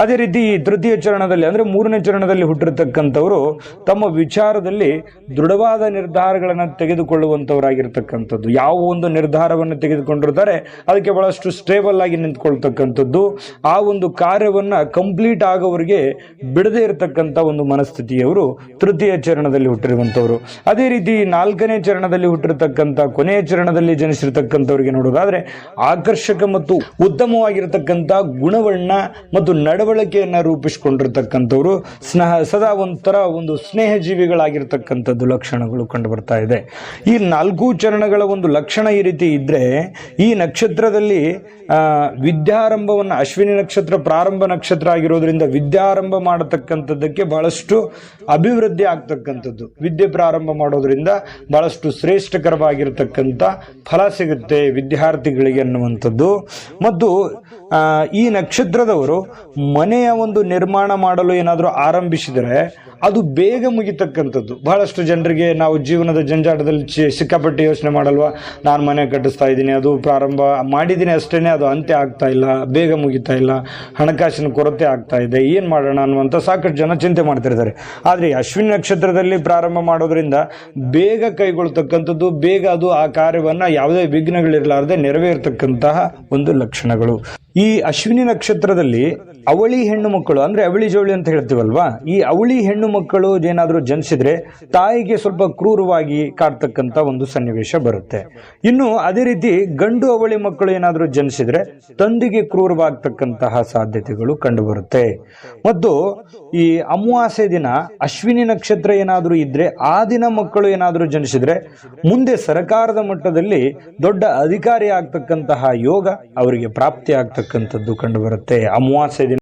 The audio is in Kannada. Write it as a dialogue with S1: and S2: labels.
S1: ಅದೇ ರೀತಿ ತೃತೀಯ ಚರಣದಲ್ಲಿ ಅಂದ್ರೆ ಮೂರನೇ ಚರಣದಲ್ಲಿ ಹುಟ್ಟಿರ್ತಕ್ಕಂಥವರು ತಮ್ಮ ವಿಚಾರದಲ್ಲಿ ದೃಢವಾದ ನಿರ್ಧಾರಗಳನ್ನು ತೆಗೆದುಕೊಳ್ಳುವಂತವರಾಗಿರ್ತಕ್ಕಂಥದ್ದು ಯಾವ ಒಂದು ನಿರ್ಧಾರವನ್ನು ತೆಗೆದುಕೊಂಡಿರ್ತಾರೆ, ಅದಕ್ಕೆ ಬಹಳಷ್ಟು ಸ್ಟೇಬಲ್ ಆಗಿ ನಿಂತ್ಕೊಳ್ತಕ್ಕಂಥದ್ದು. ಆ ಒಂದು ಕಾರ್ಯವನ್ನ ಕಂಪ್ಲೀಟ್ ಆಗೋವರಿಗೆ ಬಿಡದೇ ಇರತಕ್ಕಂಥ ಒಂದು ಮನಸ್ಥಿತಿಯವರು ತೃತೀಯ ಚರಣದಲ್ಲಿ ಹುಟ್ಟಿರುವಂತವರು ಅದೇ ರೀತಿ ನಾಲ್ಕನೇ ಚರಣದಲ್ಲಿ ಹುಟ್ಟಿರ್ತಕ್ಕಂಥ ಕೊನೆಯ ಚರಣದಲ್ಲಿ ಜನಿಸಿರ್ತಕ್ಕಂಥವ್ರಿಗೆ ನೋಡೋದಾದ್ರೆ ಆಕರ್ಷಕ ಮತ್ತು ಉತ್ತಮವಾಗಿರತಕ್ಕಂಥ ಗುಣವನ್ನ ಮತ್ತು ನಡವಳಿಕೆಯನ್ನ ರೂಪಿಸಿಕೊಂಡಿರ್ತಕ್ಕಂಥವ್ರು, ಸ್ನೇಹ, ಸದಾ ಒಂಥರ ಒಂದು ಸ್ನೇಹ ಜೀವಿಗಳಾಗಿರ್ತಕ್ಕಂಥದ್ದು ಲಕ್ಷಣಗಳು ಕಂಡು ಬರ್ತಾ ಇದೆ. ಈ ನಾಲ್ಕು ಚರಣಗಳ ಒಂದು ಲಕ್ಷಣ ಈ ರೀತಿ ಇದ್ರೆ, ಈ ನಕ್ಷತ್ರದಲ್ಲಿ ವಿದ್ಯಾರಂಭವನ್ನು ಅಶ್ವಿನಿ ನಕ್ಷತ್ರ, ಪ್ರಾರಂಭ ನಕ್ಷತ್ರ ಆಗಿರೋದ್ರಿಂದ ವಿದ್ಯಾರಂಭ ಮಾಡತಕ್ಕಂಥದ್ದಕ್ಕೆ ಬಹಳಷ್ಟು ಅಭಿವೃದ್ಧಿ ಆಗ್ತಕ್ಕಂಥದ್ದು. ವಿದ್ಯೆ ಪ್ರಾರಂಭ ಮಾಡೋದ್ರಿಂದ ಬಹಳಷ್ಟು ಶ್ರೇಷ್ಠಕರವಾಗಿರತಕ್ಕಂಥ ಫಲ ಸಿಗುತ್ತೆ ವಿದ್ಯಾರ್ಥಿಗಳಿಗೆ ಅನ್ನುವಂಥದ್ದು. ಮತ್ತು ಈ ನಕ್ಷತ್ರದವರು ಮನೆಯ ಒಂದು ನಿರ್ಮಾಣ ಮಾಡಲು ಏನಾದರೂ ಆರಂಭಿಸಿದರೆ ಅದು ಬೇಗ ಮುಗಿತಕ್ಕಂಥದ್ದು. ಬಹಳಷ್ಟು ಜನರಿಗೆ ನಾವು ಜೀವನದ ಜಂಜಾಟದಲ್ಲಿ ಚಿ- ಸಿಕ್ಕಾಪಟ್ಟೆ ಯೋಚನೆ ಮಾಡಲ್ವಾ? ನಾನು ಮನೆ ಕಟ್ಟಿಸ್ತಾ ಇದ್ದೀನಿ, ಅದು ಪ್ರಾರಂಭ ಮಾಡಿದ್ದೀನಿ ಅಷ್ಟೇನೆ, ಅದು ಅಂತ್ಯ ಆಗ್ತಾ ಇಲ್ಲ, ಬೇಗ ಮುಗಿತಾ ಇಲ್ಲ, ಹಣಕಾಸಿನ ಕೊರತೆ ಆಗ್ತಾ ಇದೆ, ಏನು ಮಾಡೋಣ ಅನ್ನುವಂಥ ಸಾಕಷ್ಟು ಜನ ಚಿಂತೆ ಮಾಡ್ತಿರ್ತಾರೆ. ಆದರೆ ಅಶ್ವಿನ್ ನಕ್ಷತ್ರದಲ್ಲಿ ಪ್ರಾರಂಭ ಮಾಡೋದ್ರಿಂದ ಬೇಗ ಕೈಗೊಳ್ತಕ್ಕಂಥದ್ದು, ಬೇಗ ಅದು ಆ ಕಾರ್ಯವನ್ನು ಯಾವುದೇ ವಿಘ್ನಗಳಿರಲಾರದೆ ನೆರವೇರ್ತಕ್ಕಂತಹ ಒಂದು ಲಕ್ಷಣಗಳು. ಅಶ್ವಿನಿ ನಕ್ಷತ್ರದಲ್ಲಿ ಅವಳಿ ಹೆಣ್ಣು ಮಕ್ಕಳು, ಅಂದ್ರೆ ಅವಳಿ ಜೋಳಿ ಅಂತ ಹೇಳ್ತೀವಲ್ವಾ? ಈ ಅವಳಿ ಹೆಣ್ಣು ಮಕ್ಕಳು ಏನಾದರೂ ಜನಿಸಿದ್ರೆ ತಾಯಿಗೆ ಸ್ವಲ್ಪ ಕ್ರೂರವಾಗಿ ಕಾಡ್ತಕ್ಕಂತ ಒಂದು ಸನ್ನಿವೇಶ ಬರುತ್ತೆ. ಇನ್ನು ಅದೇ ರೀತಿ ಗಂಡು ಅವಳಿ ಮಕ್ಕಳು ಏನಾದರೂ ಜನಿಸಿದ್ರೆ ತಂದೆಗೆ ಕ್ರೂರವಾಗ್ತಕ್ಕಂತಹ ಸಾಧ್ಯತೆಗಳು ಕಂಡು ಬರುತ್ತೆ ಮತ್ತು ಈ ಅಮಾವಾಸ್ಯೆ ದಿನ ಅಶ್ವಿನಿ ನಕ್ಷತ್ರ ಏನಾದರೂ ಇದ್ರೆ ಆ ದಿನ ಮಕ್ಕಳು ಏನಾದರೂ ಜನಿಸಿದ್ರೆ ಮುಂದೆ ಸರ್ಕಾರದ ಮಟ್ಟದಲ್ಲಿ ದೊಡ್ಡ ಅಧಿಕಾರಿ ಆಗ್ತಕ್ಕಂತಹ ಯೋಗ ಅವರಿಗೆ ಪ್ರಾಪ್ತಿ ಆಗ್ತಕ್ಕಂಥದ್ದು. ಕಂಡು ಬರುತ್ತೆ ಅಮಾವಾಸ್ಯೆ ದಿನ